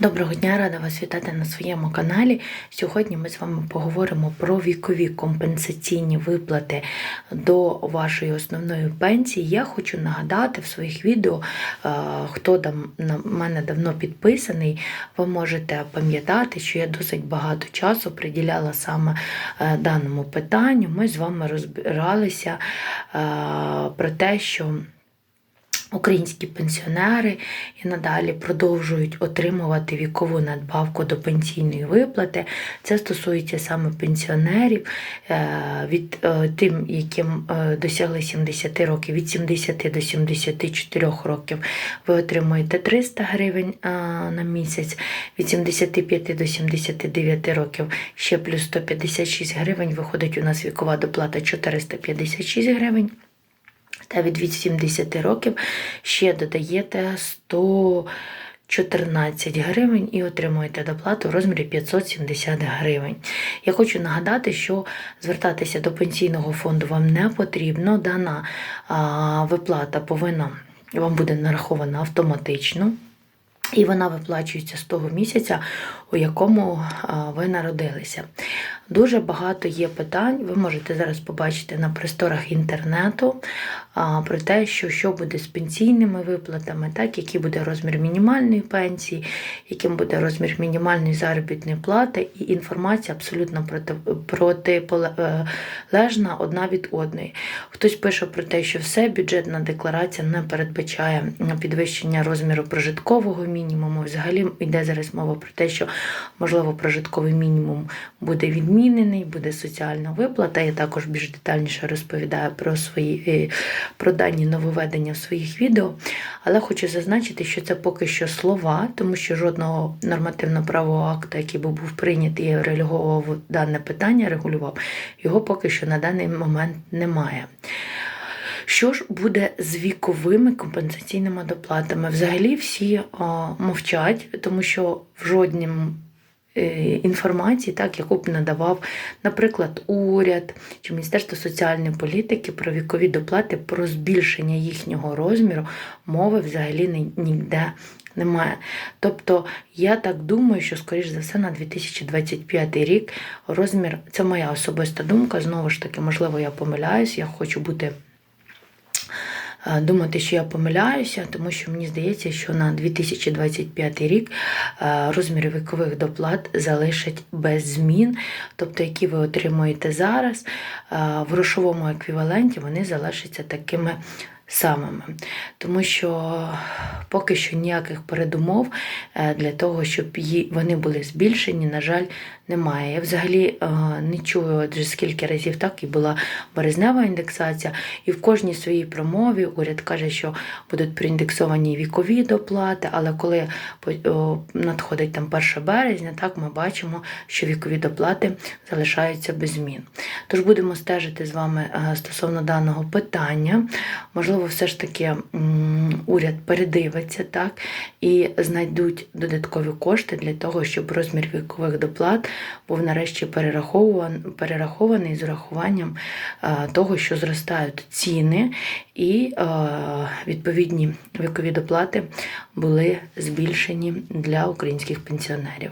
Доброго дня, рада вас вітати на своєму каналі. Сьогодні ми з вами поговоримо про вікові компенсаційні виплати до вашої основної пенсії. Я хочу нагадати в своїх відео, е, хто дам- на мене давно підписаний, ви можете пам'ятати, що я досить багато часу приділяла саме е, даному питанню. Ми з вами розбиралися е, про те, що Українські пенсіонери і надалі продовжують отримувати вікову надбавку до пенсійної виплати. Це стосується саме пенсіонерів е, від е, тим, яким е, досягли 70 років, від 70 до 74 років ви отримуєте 300 гривень на місяць, від 75 до 79 років ще плюс 156 гривень. Виходить у нас вікова доплата 456 гривень. Та від 80 років ще додаєте 114 гривень і отримуєте доплату в розмірі 570 гривень. Я хочу нагадати, що звертатися до пенсійного фонду вам не потрібно. Дана виплата повинна вам буде нарахована автоматично. І вона виплачується з того місяця, у якому ви народилися. Дуже багато є питань. Ви можете зараз побачити на просторах інтернету про те, що, що буде з пенсійними виплатами, так, який буде розмір мінімальної пенсії, яким буде розмір мінімальної заробітної плати, і інформація абсолютно проти, протилежна одна від одної. Хтось пише про те, що все бюджетна декларація не передбачає підвищення розміру прожиткового мінімуму. Взагалі йде зараз мова про те, що можливо прожитковий мінімум буде відмінений, буде соціальна виплата. Я також більш детальніше розповідаю про свої е, про дані нововведення в своїх відео. Але хочу зазначити, що це поки що слова, тому що жодного нормативно-правового акту, який би був прийнятий і регулював дане питання, регулював, його поки що на даний момент немає. Що ж буде з віковими компенсаційними доплатами? Взагалі всі о, мовчать, тому що в жодному інформації, так, яку б надавав, наприклад, уряд чи Міністерство соціальної політики про вікові доплати, про збільшення їхнього розміру, мови взагалі ніде немає. Тобто, я так думаю, що, скоріш за все, на 2025 рік розмір, це моя особиста думка, знову ж таки, можливо, я помиляюсь, я хочу бути. Думати, що я помиляюся, тому що мені здається, що на 2025 рік розміри вікових доплат залишать без змін, тобто, які ви отримуєте зараз, в грошовому еквіваленті вони залишаться такими самими. Тому що поки що ніяких передумов е, для того, щоб вони були збільшені, на жаль, немає. Я взагалі е, не чую, адже скільки разів так і була березнева індексація, і в кожній своїй промові уряд каже, що будуть проіндексовані вікові доплати, але коли надходить там 1 березня, так ми бачимо, що вікові доплати залишаються без змін. Тож будемо стежити з вами е, стосовно даного питання. Можливо, все ж таки уряд передивиться так, і знайдуть додаткові кошти для того, щоб розмір вікових доплат був нарешті перерахований, перерахований з урахуванням того, що зростають ціни, і відповідні вікові доплати були збільшені для українських пенсіонерів.